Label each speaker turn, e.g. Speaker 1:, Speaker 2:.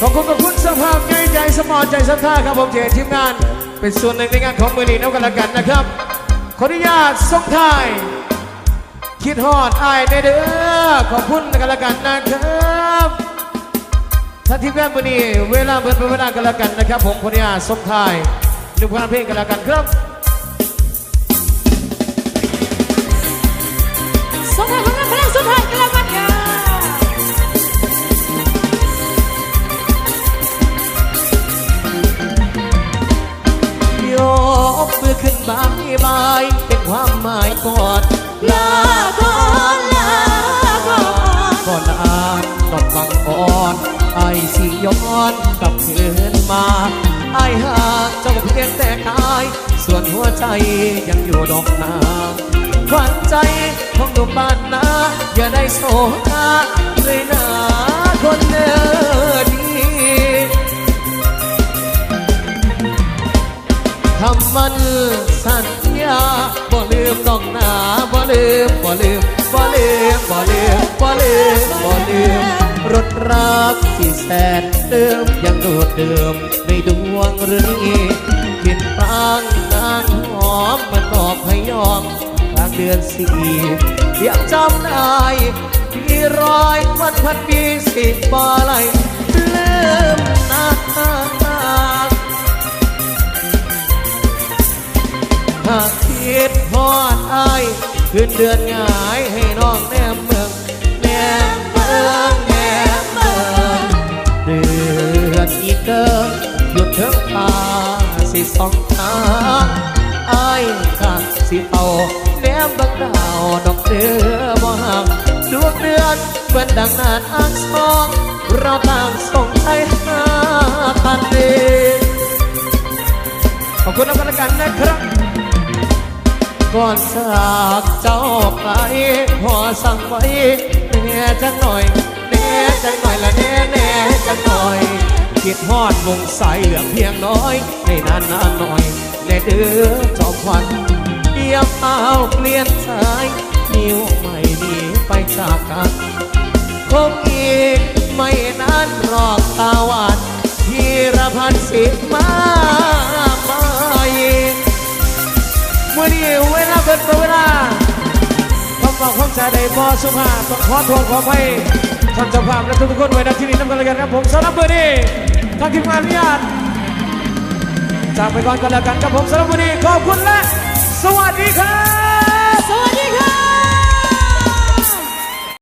Speaker 1: ขอบคุณขอบคุณสภาพใจใจสมอใจศรัทธาครับผมเจทีมงาน เป็นส่วนหนึ่งในงานของมือนีน้ำกันละกันนะครับ ขออนุญาตส่งท้าย คิดฮอดอายในเด้อขอบคุณกันละกันนะครับท่านทีมงานมือนีเวลาเบิดไปเวลากันละกันนะครับ ผมขออนุญาตส่งท้ายหนึ่งพันเพลงกันละกันครับ มือขึ้นบายบายเป็นความหมายก่อน
Speaker 2: ลาก่อนลาก่อน
Speaker 1: ก่อนอ่านดอกบังอ่อนไอายสิย้อนกลับคืนมาไอายหากเจ้าเพียงแต่กาย ส่วนหัวใจยังอยู่ดอกนาขวัญใจของหนุ่มบ้านนาอย่าได้โศกาเลยนะคนเนื้อ คำมันสัญญาบ่ลืมน้องนาบ่ลืมบ่ลืมบ่ลืมบ่ลืมบ่ลืมบ่ลืมรถรักที่แสนเดิมยังโดดเดิมในดวงหรือนี้กินปางนางหอมมันบอกให้ยอมกลางเดือนสี่ยังจำได้ที่รอยวันพันปีสิบบ่ไหลลื หากคิดพอดอายขึ้นเดือนหงายให้น้องแนมเมืองแนมเมืองแนมเมืองเดือนอีกเกินหยุดเถิงตาสิสองทางอายข้าสิเป่าแนมบังดาวดอกเดือบ่ห่างดวงเดือนเหมือนดังนานอ่างสองเราต่างส่งใจหากันเองขอบคุณแล้วกันละกันนะครับ ก่อนจากเจ้าไปพอสั่งไว้แน่จังหน่อยแน่จังหน่อยละแน่แน่จังหน่อยคิดฮอดวงใสเหลือเพียงน้อยให้นานนานหน่อยแน่เดือจอมควันเดียวเอาเปลี่ยนสายนิ้วใหม่หนีไปจากกันคงอีกไม่นานรอบตาหวานทีระพันสิมา เวลาเวลาความบอกความใจในบอสุภาพต้องขอทวงขอไปท่านเจ้าภาพและทุกๆคนไว้ณที่นี้น้ำกันเลยกันครับผมสำหรับเมื่อนี้ทางทีมงานอนุญาตจากไปก่อนกันแล้วกันครับผมสำหรับวันนี้ขอบคุณและ